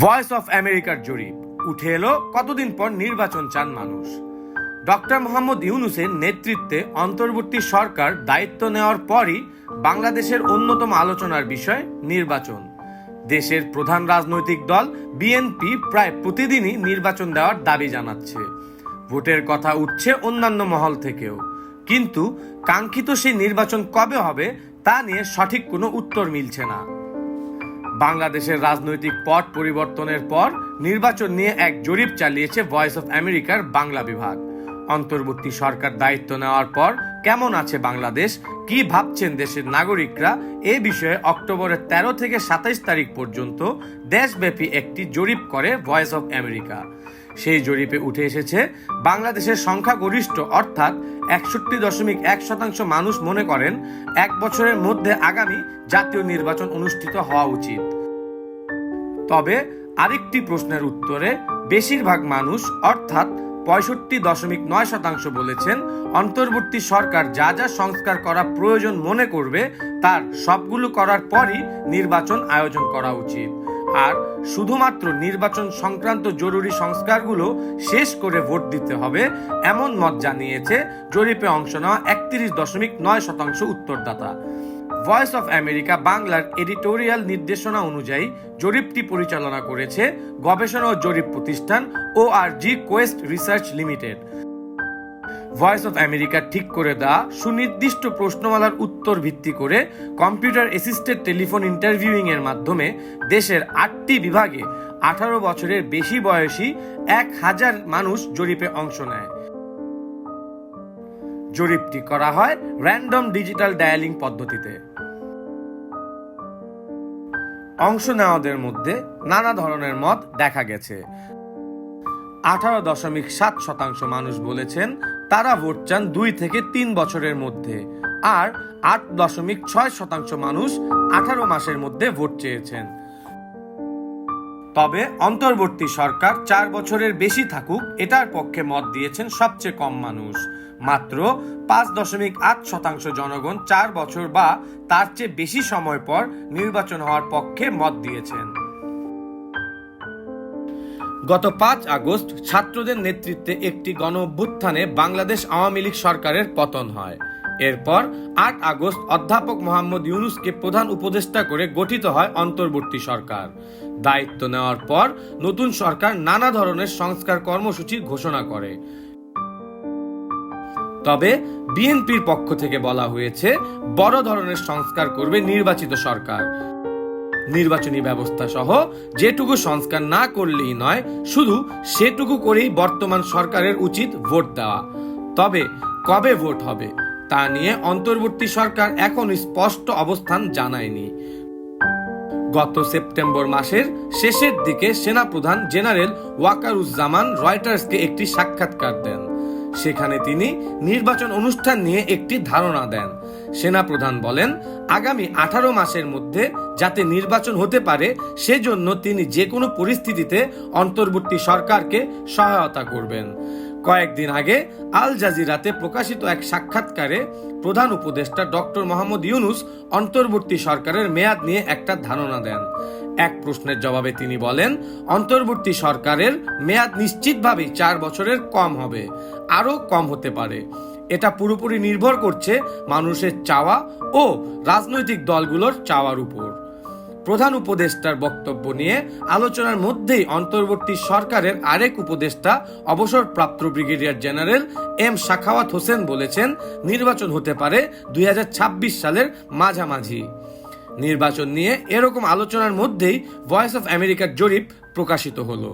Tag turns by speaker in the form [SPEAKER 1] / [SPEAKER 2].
[SPEAKER 1] Voice of আমেরিকার জরিপ। উঠে এলো কতদিন পর নির্বাচন চান মানুষ। ডক্টর মোহাম্মদ ইউনুসের নেতৃত্বে অন্তর্বর্তী সরকার দায়িত্ব নেওয়ার পরই বাংলাদেশের অন্যতম আলোচনার বিষয় নির্বাচন। দেশের প্রধান রাজনৈতিক দল বিএনপি প্রায় প্রতিদিনই নির্বাচন দেওয়ার দাবি জানাচ্ছে। ভোটের কথা উঠছে অন্যান্য মহল থেকেও। কিন্তু কাঙ্ক্ষিত সেই নির্বাচন কবে হবে তা নিয়ে সঠিক কোনো উত্তর মিলছে না। বাংলাদেশের রাজনৈতিক পট পরিবর্তনের পর নির্বাচন নিয়ে এক জরিপ চালিয়েছে ভয়েস অফ আমেরিকার বাংলা বিভাগ। অন্তর্বর্তী সরকার দায়িত্ব নেওয়ার পর কেমন আছে বাংলাদেশ? কি ভাবছেন দেশের নাগরিকরা? এ বিষয়ে অক্টোবরের তেরো থেকে সাতাইশ তারিখ পর্যন্ত দেশব্যাপী একটি জরিপ করে ভয়েস অফ আমেরিকা সেই জরিপে উঠে এসেছে, বাংলাদেশের সংখ্যাগরিষ্ঠ অর্থাৎ একষট্টি দশমিক এক শতাংশ মানুষ মনে করেন এক বছরের মধ্যে আগামী জাতীয় নির্বাচন অনুষ্ঠিত হওয়া উচিত। তবে আরেকটি প্রশ্নের উত্তরে বেশিরভাগ মানুষ অর্থাৎ পঁয়ষট্টি দশমিক নয় শতাংশ বলেছেন, অন্তর্বর্তী সরকার যা যা সংস্কার করা প্রয়োজন মনে করবে তার সবগুলো করার পরই নির্বাচন আয়োজন করা উচিত। আর শুধুমাত্র নির্বাচন সংক্রান্ত জরুরি সংস্কারগুলো শেষ করে ভোট দিতে হবে এমন মত জানিয়েছে জরিপে অংশ নেওয়া একত্রিশ দশমিক নয় শতাংশ উত্তরদাতা। ভয়েস অফ আমেরিকা বাংলার এডিটোরিয়াল নির্দেশনা অনুযায়ী জরিপটি পরিচালনা করেছে গবেষণা ও জরিপ প্রতিষ্ঠান O R G quest research limited voice of America ঠিক করে দেওয়া সুনির্দিষ্ট প্রশ্নমালার উত্তর ভিত্তি করে কম্পিউটার অ্যাসিস্টেড টেলিফোন ইন্টারভিউইং এর মাধ্যমে দেশের আটটি বিভাগে আঠারো বছরের বেশি বয়সী এক হাজার মানুষ জরিপে অংশ নেয়। জরিপটি করা হয় র্যান্ডম ডিজিটাল ডায়ালিং পদ্ধতিতে। অংশ নেওয়াদের মধ্যে নানা ধরনের মত দেখা গেছে। আঠারো দশমিক সাত শতাংশ মানুষ বলেছেন তারা ভোট চান দুই থেকে তিন বছরের মধ্যে, আর আট দশমিক ছয় শতাংশ মানুষ আঠারো মাসের মধ্যে ভোট চেয়েছেন। তবে অন্তর্বর্তী সরকার চার বছরের বেশি থাকুক, এটার পক্ষে মত দিয়েছেন সবচেয়ে কম মানুষ। মাত্র পাঁচ দশমিক আট শতাংশ জনগণ চার বছর বা তার চেয়ে বেশি সময় পর নির্বাচন হওয়ার পক্ষে মত দিয়েছেন। গত পাঁচ আগস্ট ছাত্রদের নেতৃত্বে একটি গণ অভ্যুত্থানে বাংলাদেশ আওয়ামী লীগ সরকারের পতন হয়। এরপর আট আগস্ট অধ্যাপক মোহাম্মদ ইউনুসকে প্রধান উপদেষ্টা করে গঠিত হয় অন্তর্বর্তী সরকার। দায়িত্ব নেওয়ার পর নতুন সরকার নানা ধরনের সংস্কার কর্মসূচি ঘোষণা করে। তবে বিএনপির পক্ষ থেকে বলা হয়েছে, বড় ধরনের সংস্কার করবে নির্বাচিত সরকার। নির্বাচনী ব্যবস্থা সহ যেটুকু সংস্কার না করলেই নয়, শুধু সেটুকু করেই বর্তমান সরকারের উচিত ভোট দেওয়া। তবে কবে ভোট হবে, তা নিয়ে অন্তর্বর্তী সরকার এখন স্পষ্ট অবস্থান জানায়নি। গত সেপ্টেম্বর মাসের শেষের দিকে সেনাপ্রধান জেনারেল ওয়াকারুজ্জামান রয়টার্সকে একটি সাক্ষাৎকার দেন। সেখানে তিনি নির্বাচন অনুষ্ঠান নিয়ে একটি ধারণা দেন। সেনাপ্রধান বলেন, আগামী আঠারো মাসের মধ্যে যাতে নির্বাচন হতে পারে, সেজন্য তিনি যে কোনো পরিস্থিতিতে অন্তর্বর্তী সরকারকে সহায়তা করবেন। কয়েকদিন আগে আল জাজিরাতে প্রকাশিত এক সাক্ষাৎকারে প্রধান উপদেষ্টা ডক্টর মোহাম্মদ ইউনুস অন্তর্বর্তী সরকারের মেয়াদ নিয়ে একটা ধারণা দেন। এক প্রশ্নের জবাবে তিনি বলেন, অন্তর্বর্তী সরকারের মেয়াদ নিশ্চিতভাবেই চার বছরের কম হবে, আরও কম হতে পারে। এটা পুরোপুরি নির্ভর করছে মানুষের চাওয়া ও রাজনৈতিক দলগুলোর চাওয়ার উপর। প্রধান উপদেষ্টার বক্তব্য নিয়ে আলোচনার মধ্যেই অন্তর্বর্তী সরকারের আরেক উপদেষ্টা, অবসরপ্রাপ্ত brigadier general M Sakhawat Hossain বলেছেন, নির্বাচন হতে পারে দুই হাজার ছাব্বিশ সালের মাঝামাঝি। নির্বাচন নিয়ে এরকম আলোচনার মধ্যেই ভয়েস অফ আমেরিকার জরিপ প্রকাশিত হলো।